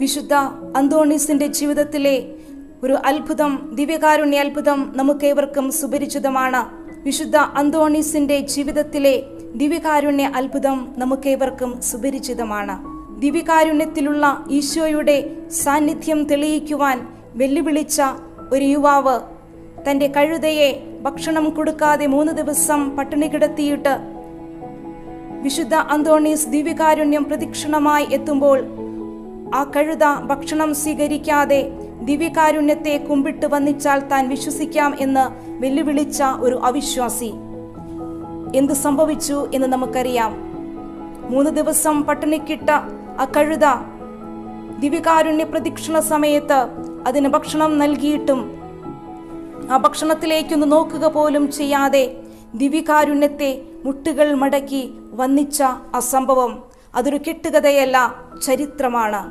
വിശുദ്ധ അന്തോണീസിന്റെ ജീവിതത്തിലെ ഒരു അത്ഭുതം ദിവ്യകാരുണ്യ അത്ഭുതം നമുക്കേവർക്കും സുപരിചിതമാണ്. വിശുദ്ധ അന്തോണീസിന്റെ ജീവിതത്തിലെ ദിവ്യകാരുണ്യ അത്ഭുതം നമുക്കേവർക്കും സുപരിചിതമാണ്. ദിവ്യകാരുണ്യത്തിലുള്ള ഈശോയുടെ സാന്നിധ്യം തെളിയിക്കുവാൻ വെല്ലുവിളിച്ച ഒരു യുവാവ് തന്റെ കഴുതയെ ഭക്ഷണം കൊടുക്കാതെ മൂന്ന് ദിവസം പട്ടിണി കിടത്തിയിട്ട് വിശുദ്ധ അന്തോണീസ് ദിവ്യകാരുണ്യം പ്രദക്ഷിണമായി എത്തുമ്പോൾ ആ കഴുത ഭക്ഷണം സ്വീകരിക്കാതെ ദിവ്യകാരുണ്യത്തെ കുമ്പിട്ട് വന്നിച്ചാൽ താൻ വിശ്വസിക്കാം എന്ന് വെല്ലുവിളിച്ച ഒരു അവിശ്വാസി. എന്ത് സംഭവിച്ചു എന്ന് നമുക്കറിയാം. മൂന്ന് ദിവസം പട്ടിണിക്കിട്ട ആ കഴുത ദിവ്യകാരുണ്യ പ്രദക്ഷിണ സമയത്ത് അതിന് ഭക്ഷണം നൽകിയിട്ടും ആ ഭക്ഷണത്തിലേക്കൊന്ന് നോക്കുക പോലും ചെയ്യാതെ ദിവ്യകാരുണ്യത്തെ മുട്ടുകൾ മടക്കി വന്നിച്ച ആ സംഭവം. അതൊരു കെട്ടുകഥയല്ല ചരിത്രമാണ്.